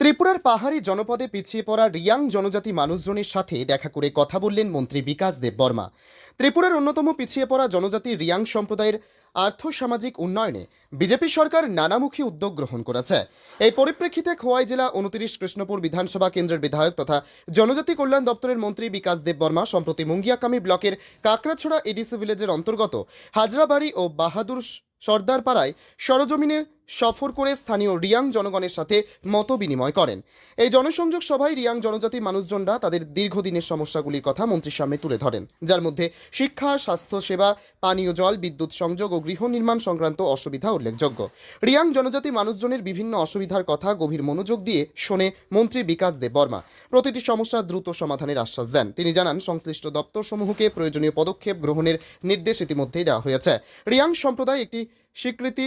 ত্রিপুরার পাহাড়ি জনপদে পিছিয়ে পড়া রিয়াং জনজাতি মানুষজনের সাথে দেখা করে কথা বললেন মন্ত্রী বিকাশ দেব বর্মা ত্রিপুরার অন্যতম পিছিয়ে পড়া জনজাতি রিয়াং সম্প্রদায়ের আর্থসামাজিক উন্নয়নে বিজেপি সরকার নানামুখী উদ্যোগ গ্রহণ করেছে। এই পরিপ্রেক্ষিতে খোয়াই জেলা উনত্রিশ কৃষ্ণপুর বিধানসভা কেন্দ্রের বিধায়ক তথা জনজাতি কল্যাণ দপ্তরের মন্ত্রী বিকাশ দেব বর্মা সম্প্রতি মুঙ্গিয়াকামি ব্লকের কাকড়াছড়া এডিসি ভিলেজের অন্তর্গত হাজরাবাড়ি ও বাহাদুর সর্দার পাড়ায় সরজমিনে সফর করে স্থানীয় রিয়াং জনগণের সাথে মত বিনিময় করেন। এই জনসংযোগ সভায় রিয়াং জনজাতি মানুষজনরা তাদের দীর্ঘদিনের সমস্যাগুলির কথা মন্ত্রীর সামনে তুলে ধরেন, যার মধ্যে শিক্ষা স্বাস্থ্য সেবা পানীয় জল, বিদ্যুৎ সংযোগ ও গৃহ নির্মাণ সংক্রান্ত অসুবিধা উল্লেখযোগ্য। রিয়াং জনজাতি মানুষজনের বিভিন্ন অসুবিধার কথা গভীর মনোযোগ দিয়ে শোনে মন্ত্রী বিকাশ দেব বর্মা। প্রতিটি সমস্যা দ্রুত সমাধানের আশ্বাস দেন। তিনি জানান, সংশ্লিষ্ট দপ্তরসমূহকে প্রয়োজনীয় পদক্ষেপ গ্রহণের নির্দেশ ইতিমধ্যেই দেওয়া হয়েছে। রিয়াং সম্প্রদায় একটি স্বীকৃতি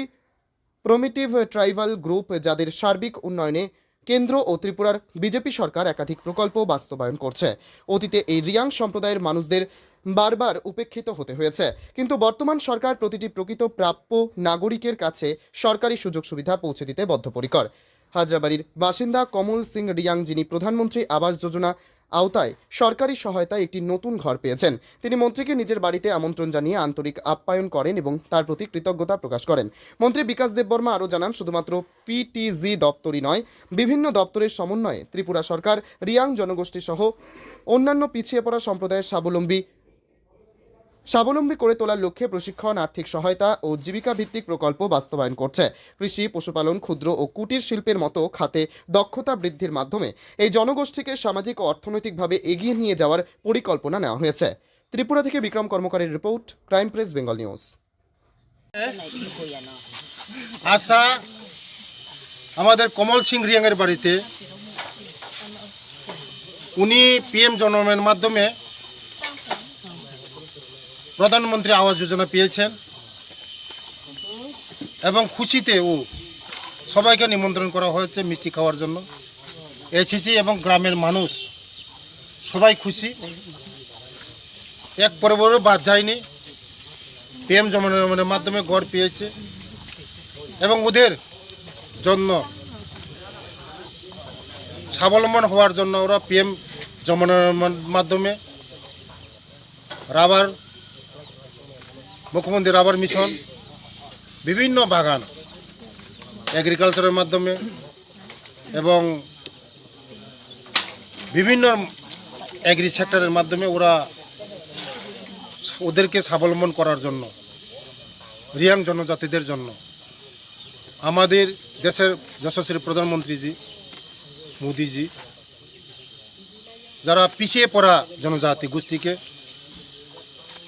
প্রমিটিভ ট্রাইবাল গ্রুপ যাদের সার্বিক উন্নয়নে কেন্দ্র ও ত্রিপুরার বিজেপি সরকার একাধিক প্রকল্প বাস্তবায়ন করছে। অতীতে এই রিয়াং সম্প্রদায়ের মানুষদের বারবার উপেক্ষিত হতে হয়েছে। কিন্তু বর্তমান সরকার প্রতিটি প্রকৃত প্রাপ্য নাগরিকের কাছে সরকারি সুযোগ সুবিধা পৌঁছে দিতে বদ্ধপরিকর। হাজরাবাড়ির বাসিন্দা কমল সিং রিয়াং, যিনি প্রধানমন্ত্রী আবাস যোজনা আওতায় সরকারি সহায়তায় একটি নতুন ঘর পেয়েছেন। তিনি মন্ত্রীকে নিজের বাড়িতে আমন্ত্রণ জানিয়ে আন্তরিক আপ্যায়ন করেন এবং তার প্রতি কৃতজ্ঞতা প্রকাশ করেন। মন্ত্রী বিকাশ দেববর্মা আরও জানান, শুধুমাত্র পিটিজি দপ্তরই নয়, বিভিন্ন দপ্তরের সমন্বয়ে ত্রিপুরা সরকার, রিয়াং জনগোষ্ঠীসহ অন্যান্য পিছিয়ে পড়া সম্প্রদায়ের স্বাবলম্বী স্বাবলম্বী করে তোলার লক্ষ্যে প্রশিক্ষণ, আর্থিক সহায়তা ও জীবিকা ভিত্তিক প্রকল্প বাস্তবায়ন করছে। কৃষি, পশুপালন, ক্ষুদ্র ও কুটির শিল্পের মতো খাতে দক্ষতা বৃদ্ধির মাধ্যমে এই জনগোষ্ঠীকে সামাজিক ও অর্থনৈতিকভাবে এগিয়ে নিয়ে যাওয়ার পরিকল্পনা নেওয়া হয়েছে। ত্রিপুরা থেকে Bikram কর্মকারের report, crime press, Bengal news. আশা আমাদের কমল সিং রিয়াংয়ের বাড়িতে, উনি পিএম জনমের মাধ্যমে প্রধানমন্ত্রী আবাস যোজনা পেয়েছেন এবং খুশিতে ও সবাইকে নিমন্ত্রণ করা হয়েছে মিষ্টি খাওয়ার জন্য। এসেছি এবং গ্রামের মানুষ সবাই খুশি। এক পর্বরও বাদ যায়নি। পিএম জমানের মাধ্যমে গড় পেয়েছে এবং ওদের জন্য স্বাবলম্বন হওয়ার জন্য ওরা পিএম জমানোর মাধ্যমে রাবার মুখ্যমন্ত্রী রাবার মিশন, বিভিন্ন বাগান এগ্রিকালচারের মাধ্যমে এবং বিভিন্ন এগ্রি সেক্টরের মাধ্যমে ওরা ওদেরকে স্বাবলম্বন করার জন্য, রিয়াং জনজাতিদের জন্য। আমাদের দেশের যশস্বী প্রধানমন্ত্রীজি, মোদিজি, যারা পিছিয়ে পড়া জনজাতি গোষ্ঠীকে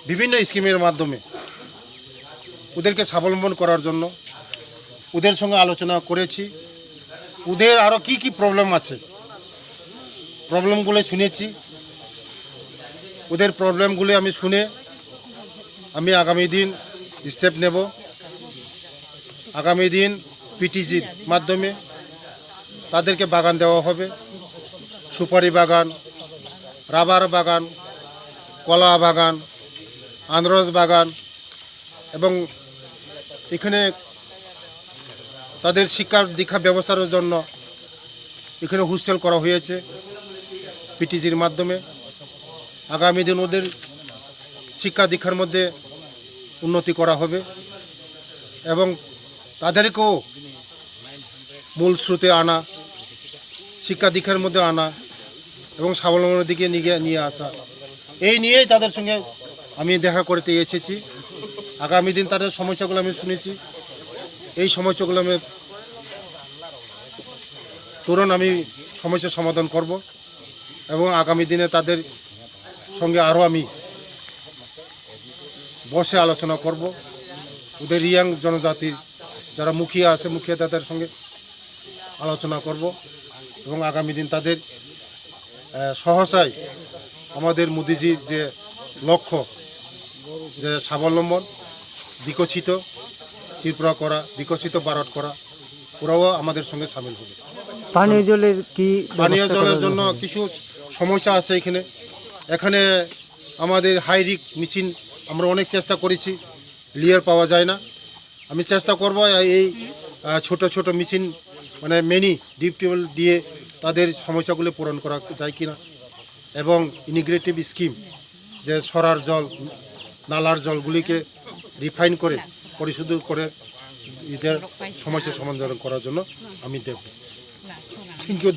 বিভিন্ন স্কিমের মাধ্যমে ওদেরকে স্বাবলম্বন করার জন্য ওদের সঙ্গে আলোচনা করেছি। ওদের আরও কি কি প্রবলেম আছে? প্রবলেমগুলো শুনেছি। ওদের প্রবলেমগুলো আমি শুনে আমি আগামী দিন স্টেপ নেব। আগামী দিন পিটিজির মাধ্যমে তাদেরকে বাগান দেওয়া হবে। সুপারি বাগান, রাবার বাগান, কলা বাগান, আনারস বাগান এবং এখানে তাদের শিক্ষা দীক্ষা ব্যবস্থার জন্য এখানে হোস্টেল করা হয়েছে পিটিজির মাধ্যমে। আগামী দিন ওদের শিক্ষা দীক্ষার মধ্যে উন্নতি করা হবে এবং তাদেরকেও মূল স্রোতে আনা, শিক্ষা দীক্ষার মধ্যে আনা এবং স্বাবলম্বনের দিকে নিয়ে নিয়ে আসা। এই নিয়েই তাদের সঙ্গে আমি দেখা করতে এসেছি। আগামী দিন তাদের সমস্যাগুলো আমি শুনেছি। এই সমস্যাগুলো আমি তুরন্ত আমি সমস্যার সমাধান করব এবং আগামী দিনে তাদের সঙ্গে আরও আমি বসে আলোচনা করব। ওদের রিয়াং জনজাতির যারা মুখিয়া আছে, মুখিয়া তাদের সঙ্গে আলোচনা করব এবং আগামী দিন তাদের সহসায় আমাদের মোদিজির যে লক্ষ্য, যে স্বাবলম্বন বিকশিত ত্রিপুরা করা বিকশিত ভারত করা ওরাও আমাদের সঙ্গে সামিল হবে। পানীয় জলের কি পানীয় জলের জন্য কিছু সমস্যা আছে এখানে। এখানে আমাদের হাইরিক মেশিন আমরা অনেক চেষ্টা করেছি লিয়ার পাওয়া যায় না। আমি চেষ্টা করব এই ছোট ছোট মেশিন মানে মেনি ডিপ টিউবওয়েল দিয়ে তাদের সমস্যাগুলো পূরণ করা যায় কিনা। এবং ইনিগ্রেটিভ স্কিম যে সরার জল নালার জলগুলিকে রিফাইন করে পরিশোধ করে এদের সমস্যা সমাধান করার জন্য আমি দেখব। Thank you